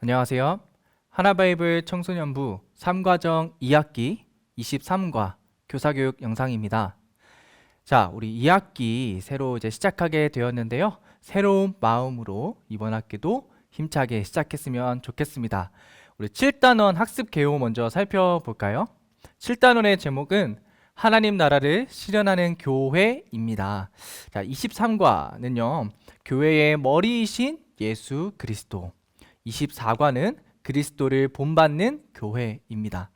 안녕하세요. 하나바이블 청소년부 3과정 2학기 23과 교사교육 영상입니다. 자, 우리 2학기 새로 이제 시작하게 되었는데요. 새로운 마음으로 이번 학기도 힘차게 시작했으면 좋겠습니다. 우리 7단원 학습 개요 먼저 살펴볼까요? 7단원의 제목은 하나님 나라를 실현하는 교회입니다. 자, 23과는요. 교회의 머리이신 예수 그리스도. 24과는 그리스도를 본받는 교회입니다.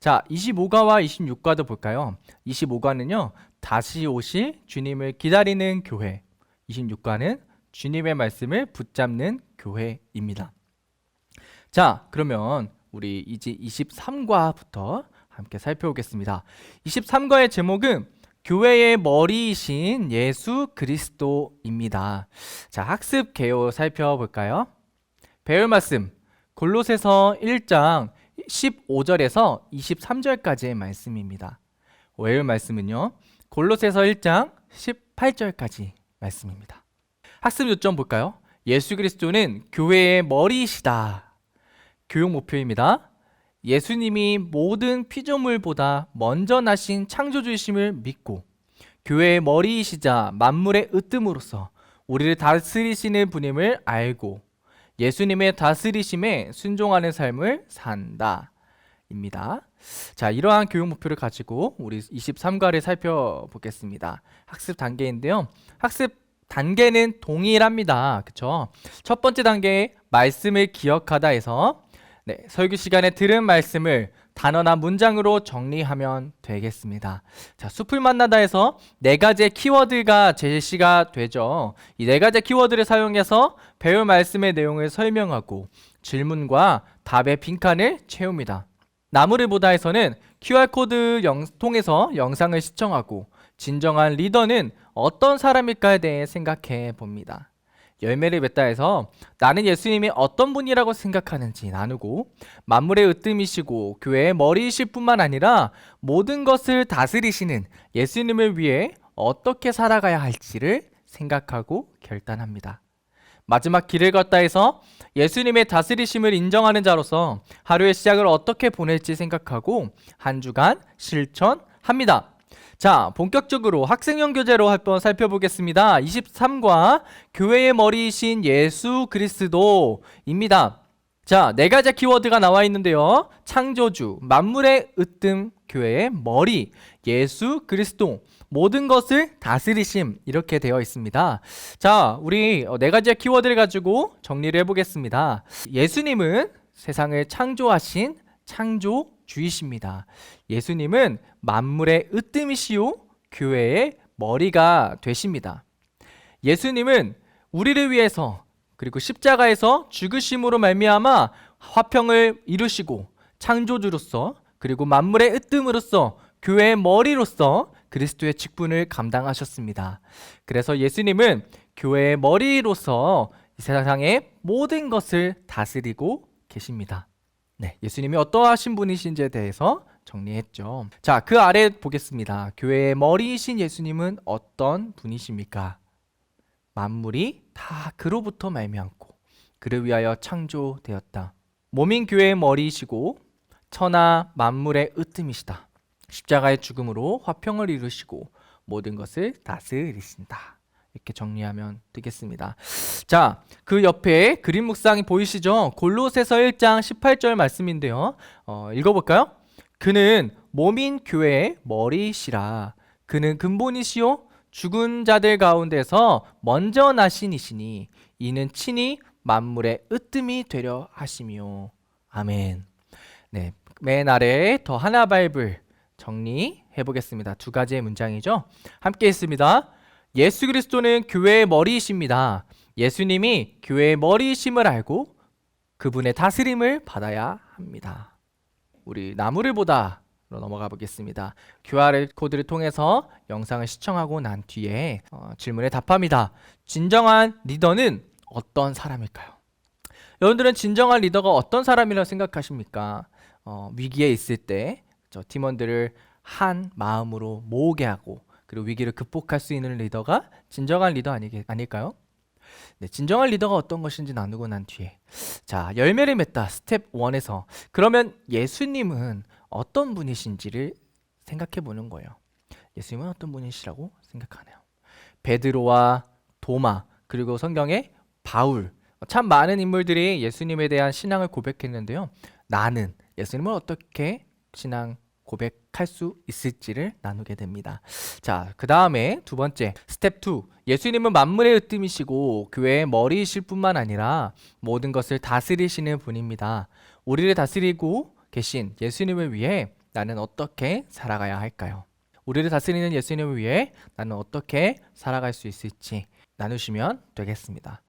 자, 25과와 26과도 볼까요? 25과는요. 다시 오실 주님을 기다리는 교회. 26과는 주님의 말씀을 붙잡는 교회입니다. 자, 그러면 우리 이제 23과부터 함께 살펴보겠습니다. 23과의 제목은 교회의 머리이신 예수 그리스도입니다. 자, 학습 개요 살펴볼까요? 배울 말씀 골로새서 1장 15절에서 23절까지의 말씀입니다. 외울 말씀은요. 골로새서 1장 18절까지 말씀입니다. 학습 요점 볼까요? 예수 그리스도는 교회의 머리이시다. 교육 목표입니다. 예수님이 모든 피조물보다 먼저 나신 창조주이심을 믿고 교회의 머리이시자 만물의 으뜸으로서 우리를 다스리시는 분임을 알고 예수님의 다스리심에 순종하는 삶을 산다. 입니다. 자, 이러한 교육 목표를 가지고 우리 23과를 살펴보겠습니다. 학습 단계인데요. 학습 단계는 동일합니다. 그쵸? 첫 번째 단계, 말씀을 기억하다 해서 네, 설교 시간에 들은 말씀을 단어나 문장으로 정리하면 되겠습니다. 자, 숲을 만나다 해서 네 가지의 키워드가 제시가 되죠. 이 네 가지 키워드를 사용해서 배울 말씀의 내용을 설명하고 질문과 답의 빈칸을 채웁니다. 나무를 보다에서는 QR코드 영, 통해서 영상을 시청하고 진정한 리더는 어떤 사람일까에 대해 생각해 봅니다. 열매를 맺다 해서 나는 예수님이 어떤 분이라고 생각하는지 나누고 만물의 으뜸이시고 교회의 머리이실 뿐만 아니라 모든 것을 다스리시는 예수님을 위해 어떻게 살아가야 할지를 생각하고 결단합니다. 마지막 길을 걷다 해서 예수님의 다스리심을 인정하는 자로서 하루의 시작을 어떻게 보낼지 생각하고 한 주간 실천합니다. 자, 본격적으로 학생형 교재로 한번 살펴보겠습니다. 23과 교회의 머리이신 예수 그리스도입니다. 자, 네 가지 키워드가 나와 있는데요. 창조주, 만물의 으뜸, 교회의 머리, 예수 그리스도, 모든 것을 다스리심 이렇게 되어 있습니다. 자, 우리 네 가지의 키워드를 가지고 정리를 해 보겠습니다. 예수님은 세상을 창조하신 창조 주이십니다. 예수님은 만물의 으뜸이시요 교회의 머리가 되십니다. 예수님은 우리를 위해서 그리고 십자가에서 죽으심으로 말미암아 화평을 이루시고 창조주로서 그리고 만물의 으뜸으로서 교회의 머리로서 그리스도의 직분을 감당하셨습니다. 그래서 예수님은 교회의 머리로서 이 세상의 모든 것을 다스리고 계십니다. 네, 예수님이 어떠하신 분이신지에 대해서 정리했죠. 자, 그 아래 보겠습니다. 교회의 머리이신 예수님은 어떤 분이십니까? 만물이 다 그로부터 말미암고 그를 위하여 창조되었다. 몸인 교회의 머리이시고 천하 만물의 으뜸이시다. 십자가의 죽음으로 화평을 이루시고 모든 것을 다스리신다. 이렇게 정리하면 되겠습니다. 자, 그 옆에 그림 묵상이 보이시죠? 골로새서 1장 18절 말씀인데요. 어, 읽어볼까요? 그는 몸인 교회의 머리시라. 그는 근본이시요 죽은 자들 가운데서 먼저 나신 이시니 이는 친히 만물의 으뜸이 되려 하시며 아멘. 네, 맨 아래 더 하나 바이블 정리해 보겠습니다. 두 가지의 문장이죠. 함께 있습니다. 예수 그리스도는 교회의 머리이십니다. 예수님이 교회의 머리이심을 알고 그분의 다스림을 받아야 합니다. 우리 나무를 보다로 넘어가 보겠습니다. QR 코드를 통해서 영상을 시청하고 난 뒤에 어, 질문에 답합니다. 진정한 리더는 어떤 사람일까요? 여러분들은 진정한 리더가 어떤 사람이라고 생각하십니까? 어, 위기에 있을 때 저 팀원들을 한 마음으로 모으게 하고 그리고 위기를 극복할 수 있는 리더가 진정한 리더 아니, 아닐까요? 네, 진정한 리더가 어떤 것인지 나누고 난 뒤에 자, 열매를 맺다 스텝 1에서 그러면 예수님은 어떤 분이신지를 생각해 보는 거예요. 예수님은 어떤 분이시라고 생각하나요? 베드로와 도마 그리고 성경에 바울 참 많은 인물들이 예수님에 대한 신앙을 고백했는데요. 나는 예수님을 어떻게 신앙 고백할 수 있을지를 나누게 됩니다. 자, 그 다음에 두 번째 스텝 2 예수님은 만물의 으뜸이시고 교회의 머리이실 뿐만 아니라 모든 것을 다스리시는 분입니다. 우리를 다스리고 계신 예수님을 위해 나는 어떻게 살아가야 할까요? 우리를 다스리는 예수님을 위해 나는 어떻게 살아갈 수 있을지 나누시면 되겠습니다.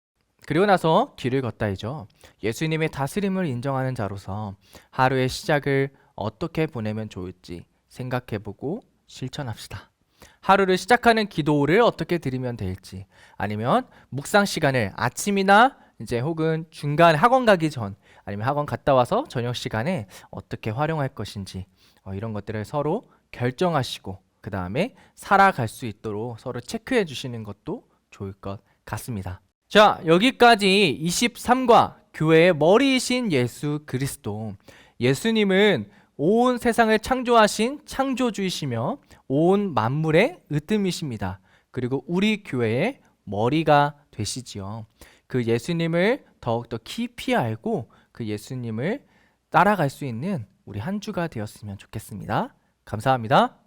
그리고 나서 길을 걷다이죠. 예수님의 다스림을 인정하는 자로서 하루의 시작을 어떻게 보내면 좋을지 생각해보고 실천합시다. 하루를 시작하는 기도를 어떻게 드리면 될지 아니면 묵상 시간을 아침이나 이제 혹은 중간 학원 가기 전 아니면 학원 갔다 와서 저녁 시간에 어떻게 활용할 것인지 어, 이런 것들을 서로 결정하시고 그 다음에 살아갈 수 있도록 서로 체크해 주시는 것도 좋을 것 같습니다. 자, 여기까지 23과 교회의 머리이신 예수 그리스도. 예수님은 온 세상을 창조하신 창조주이시며 온 만물의 으뜸이십니다. 그리고 우리 교회의 머리가 되시지요. 그 예수님을 더욱더 깊이 알고 그 예수님을 따라갈 수 있는 우리 한 주가 되었으면 좋겠습니다. 감사합니다.